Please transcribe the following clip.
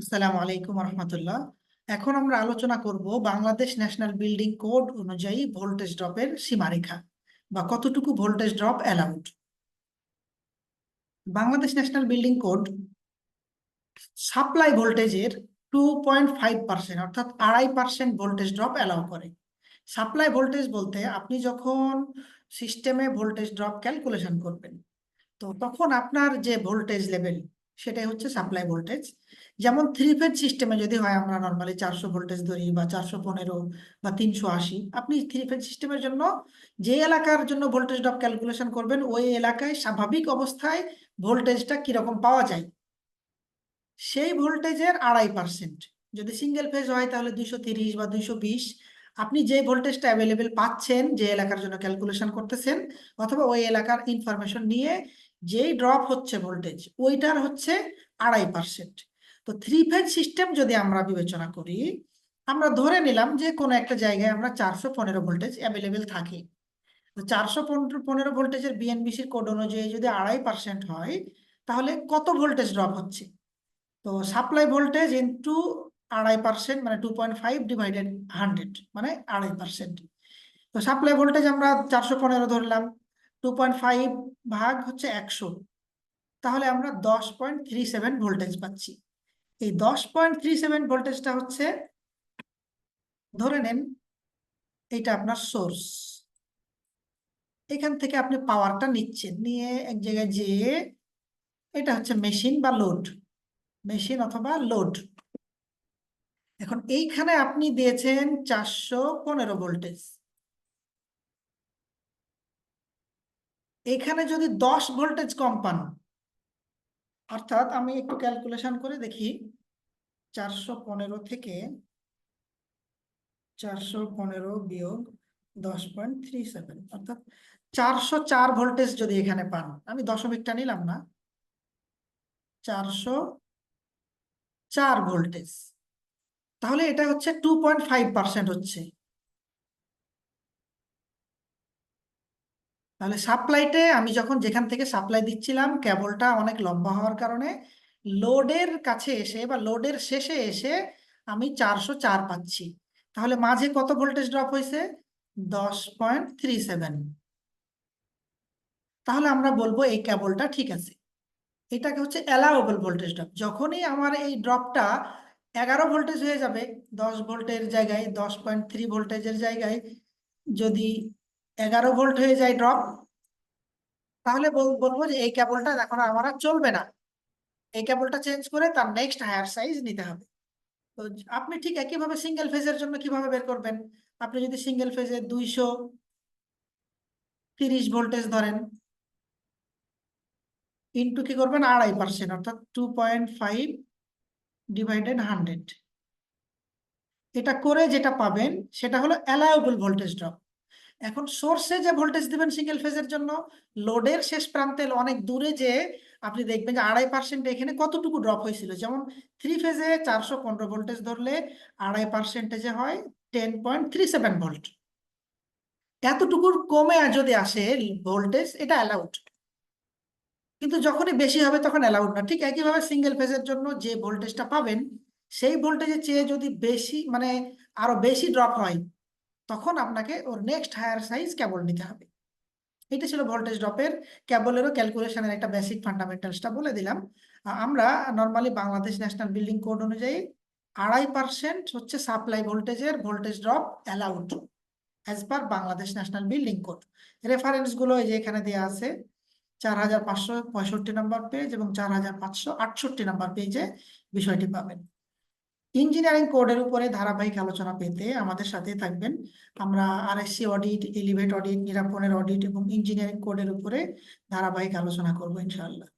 আসসালামু আলাইকুম রহমতুল্লাহ। এখন আমরা আলোচনা করব বাংলাদেশ ন্যাশনাল বিল্ডিং কোড অনুযায়ী ভোল্টেজ ড্রপের সীমারেখা বা কতটুকু voltage drop allowed. Bangladesh national building code supply ভোল্টেজের টু পয়েন্ট ফাইভ পার্সেন্ট অর্থাৎ আড়াই পার্সেন্ট ভোল্টেজ ড্রপ অ্যালাউ করে। সাপ্লাই ভোল্টেজ বলতে আপনি যখন সিস্টেমে ভোল্টেজ ড্রপ ক্যালকুলেশন করবেন, তো তখন আপনার যে ভোল্টেজ লেভেল সেটাই হচ্ছে সাপ্লাই ভোল্টেজ যেমন থ্রি ফেজ সিস্টেমে যদি হয়, আমরা নর্মালি চারশো ভোল্টেজ ধরি বা চারশো পনেরো বা তিনশো আশি। আপনি থ্রি ফেজ সিস্টেমের জন্য যে এলাকার জন্য ভোল্টেজ ড্রপ ক্যালকুলেশন করবেন, ওই এলাকায় স্বাভাবিক অবস্থায় ভোল্টেজটা কীরকম পাওয়া যায়? সেই ভোল্টেজের আড়াই পার্সেন্ট যদি সিঙ্গেল ফেজ হয়, তাহলে দুইশো তিরিশ বা দুইশো বিশ। আপনি যে ভোল্টেজটা অ্যাভেলেবেল পাচ্ছেন, যে এলাকার জন্য ক্যালকুলেশন করতেছেন, অথবা ওই এলাকার ইনফরমেশন নিয়ে যেই ড্রপ হচ্ছে ভোল্টেজ ওইটার হচ্ছে আড়াই পার্সেন্ট তো থ্রি ফেজ সিস্টেম যদি আমরা বিবেচনা করি, আমরা ধরে নিলাম যে কোনো একটা জায়গায় আমরা চারশো পনেরো ভোল্টেজ অ্যাভেলেবেল থাকে। তো চারশো পনেরো ভোল্টেজের বিএনবিসির কোড অনুযায়ী যদি আড়াই পার্সেন্ট হয়, তাহলে কত ভোল্টেজ ড্রপ হচ্ছে? তো সাপ্লাই ভোল্টেজ ইন্টু আড়াই পার্সেন্ট মানে two point five divided hundred মানে আড়াই পার্সেন্ট তো সাপ্লাই ভোল্টেজ আমরা চারশো পনেরো ধরলাম। টু পয়েন্ট ফাইভ ভাগ হচ্ছে একশো। তাহলে আমরা দশ পয়েন্ট থ্রি সেভেন ভোল্টেজ পাচ্ছি। এই দশ পয়েন্ট থ্রি সেভেন ভোল্টেজটা হচ্ছে, ধরে নেন এটা আপনার সোর্স এখান থেকে আপনি পাওয়ারটা নিচ্ছেন। নিয়ে এক জায়গায় যেয়ে এটা হচ্ছে মেশিন বা লোড মেশিন অথবা লোড এখন এইখানে আপনি দিয়েছেন চারশো পনেরো ভোল্টেজ এখানে যদি দশ ভোল্টেজ কম পান, অর্থাৎ আমি একটু ক্যালকুলেশন করে দেখি, চারশো পনেরো থেকে চারশো পনেরো বিয়োগ দশ পয়েন্ট থ্রি সেভেন অর্থাৎ চারশো চার ভোল্টেজ যদি এখানে পান, আমি দশমিকটা নিলাম না, চারশো চার ভোল্টেজ তাহলে এটা হচ্ছে টু পয়েন্ট ফাইভ পার্সেন্ট হচ্ছে। তাহলে সাপ্লাইতে আমি যখন যেখান থেকে সাপ্লাই দিচ্ছিলাম কেবলটা অনেক লম্বা হওয়ার কারণে লোডের কাছে এসে বা লোডের শেষে এসে আমি চারশো চার পাচ্ছি। তাহলে মাঝে কত ভোল্টেজ ড্রপ হয়েছে? দশ পয়েন্ট থ্রি সেভেন তাহলে আমরা বলব এই কেবলটা ঠিক আছে। এটাকে হচ্ছে অ্যালাউবল ভোল্টেজ ড্রপ যখনই আমার এই ড্রপটা এগারো ভোল্টেজ হয়ে যাবে, দশ ভোল্টের জায়গায়, দশ পয়েন্ট থ্রি ভোল্টেজের জায়গায়, যদি এগারো ভোল্ট হয়ে যায় ড্রপ তাহলে বলব যে এই কেবলটা এখন আমার আর চলবে না। এই কেবলটা চেঞ্জ করে তার নেক্সট হায়ার সাইজ নিতে হবে। তো আপনি ঠিক একইভাবে সিঙ্গেল ফেজের জন্য কীভাবে বের করবেন? আপনি যদি সিঙ্গেল ফেজে দুইশো তিরিশ ভোল্টেজ ধরেন ইন্টু কি করবেন? আড়াই পার্সেন্ট অর্থাৎ two point five divided hundred এটা করে যেটা পাবেন, সেটা হলো অ্যালাউবল ভোল্টেজ ড্রপ এখন সোর্সে যে ভোল্টেজ দিবেন সিঙ্গেল ফেজের জন্য লোডের শেষ প্রান্তে অনেক দূরে যে আপনি দেখবেন যে আড়াই পার্সেন্ট এখানে কতটুকু ড্রপ হয়েছিল। যেমন থ্রি ফেজে চারশো পনেরো ভোল্টেজ ধরলে আড়াই পার্সেন্টেজে হয় ten point three seven volt এতটুকুর কমে যদি আসে ভোল্টেজ এটা অ্যালাউড কিন্তু যখনই বেশি হবে তখন অ্যালাউড না। ঠিক একইভাবে সিঙ্গেল ফেজের জন্য যে ভোল্টেজটা পাবেন, সেই ভোল্টেজের চেয়ে যদি বেশি মানে আরও বেশি ড্রপ হয় তখন আপনাকে ওর নেক্সট হায়ার সাইজ কেবল নিতে হবে। এটা ছিল ভোল্টেজ ড্রপের কেবলেরও ক্যালকুলেশনের একটা বেসিক ফান্ডামেন্টালসটা বলে দিলাম। আমরা normally Bangladesh national building code অনুযায়ী আড়াই পার্সেন্ট হচ্ছে সাপ্লাই ভোল্টেজের voltage drop allowed as per Bangladesh national building code রেফারেন্সগুলো এই যে এখানে দেওয়া আছে, চার হাজার পাঁচশো পঁয়ষট্টি নাম্বার পেজ এবং চার হাজার পাঁচশো আটষট্টি নাম্বার পেজে বিষয়টি পাবেন। ইঞ্জিনিয়ারিং কোডের উপরে ধারাবাহিক আলোচনা পেতে আমাদের সাথে থাকবেন। আমরা আরএসসি অডিট এলিভেট অডিট নিরাপনের অডিট এবং ইঞ্জিনিয়ারিং কোডের উপরে ধারাবাহিক আলোচনা করব, ইনশাআল্লাহ।